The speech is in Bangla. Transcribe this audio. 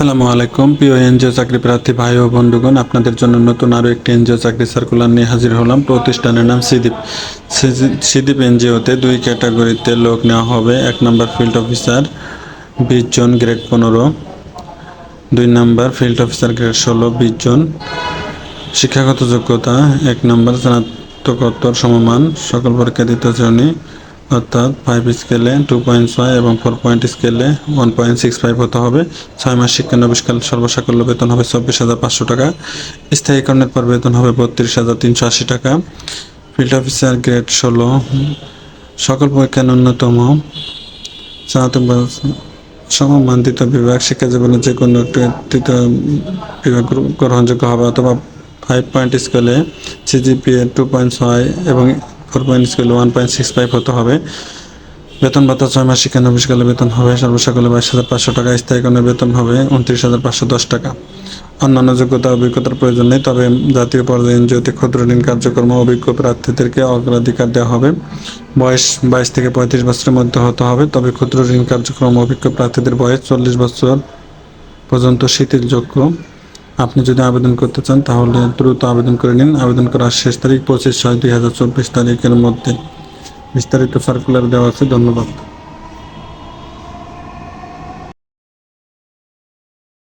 আসসালামু আলাইকুম, প্রিয় এনজিও চাকরি প্রার্থী ভাই ও বন্ধুগণ। আপনাদের জন্য নতুন আরও একটি এনজিও চাকরি সার্কুলার নিয়ে হাজির হলাম। প্রতিষ্ঠানের নাম সিদীপ। সিজি- সিদীপ এনজিওতে দুই ক্যাটাগরিতে লোক নেওয়া হবে। এক নম্বর ফিল্ড অফিসার বিশ জন, গ্রেড পনেরো। দুই নম্বর ফিল্ড অফিসার গ্রেড ষোলো, বিশ জন। শিক্ষাগত যোগ্যতা, এক নম্বর স্নাতকোত্তর সমমান, সকল পরীক্ষা দ্বিতীয় শ্রেণি। অর্থাৎ ফাইভ স্কেলে টু পয়েন্ট ছয় এবং ফোর পয়েন্ট স্কেলে ওয়ান পয়েন্ট সিক্স ফাইভ হতে হবে। ছয় মাস শিক্ষানবিষ্কাল সর্বসাকল্য বেতন হবে চব্বিশ হাজার পাঁচশো টাকা। স্থায়ীকরণের পর বেতন হবে বত্রিশ হাজার তিনশো আশি টাকা। ফিল্ড অফিসার গ্রেড ষোলো। সকল পরীক্ষা ন্যূনতম স্নাতক বা সমমান দ্বিতীয় বিভাগ শিক্ষা জীবনের যে কোনো বিভাগ গ্রহ- গ্রহণযোগ্য হবে অথবা ফাইভ পয়েন্ট স্কেলে সিজিপিএ টু পয়েন্ট ছয় এবং ফোর পয়েন্ট স্কেলে, ওয়ান পয়েন্ট সিক্স ফাইভ হতে হবে। বেতন ভাতা ছয় মাস শিক্ষানবিষ্কালে বেতন হবে? সর্বসাকলে বাইশ হাজার পাঁচশো টাকা স্থায়ীকরণের বেতন হবে উনত্রিশ হাজার পাঁচশো দশ টাকা। অন্যান্য যোগ্যতা, অভিজ্ঞতার প্রয়োজন নেই, তবে জাতীয় পর্যায়ে এনজিওতে ক্ষুদ্র ঋণ কার্যক্রম অভিজ্ঞ প্রার্থীদেরকে অগ্রাধিকার দেওয়া হবে। বয়স বাইশ থেকে পঁয়ত্রিশ বছরের মধ্যে হতে হবে, তবে ক্ষুদ্র ঋণ কার্যক্রম অভিজ্ঞ প্রার্থীদের বয়স চল্লিশ বছর পর্যন্ত শিথিলযোগ্য। আপনি যদি আবেদন করতে চান, তাহলে দ্রুত আবেদন করে নিন। আবেদন করার শেষ তারিখ পঁচিশ ছয় দুই হাজার চব্বিশ তারিখের মধ্যে। বিস্তারিত সার্কুলার দেওয়া আছে, ধন্যবাদ।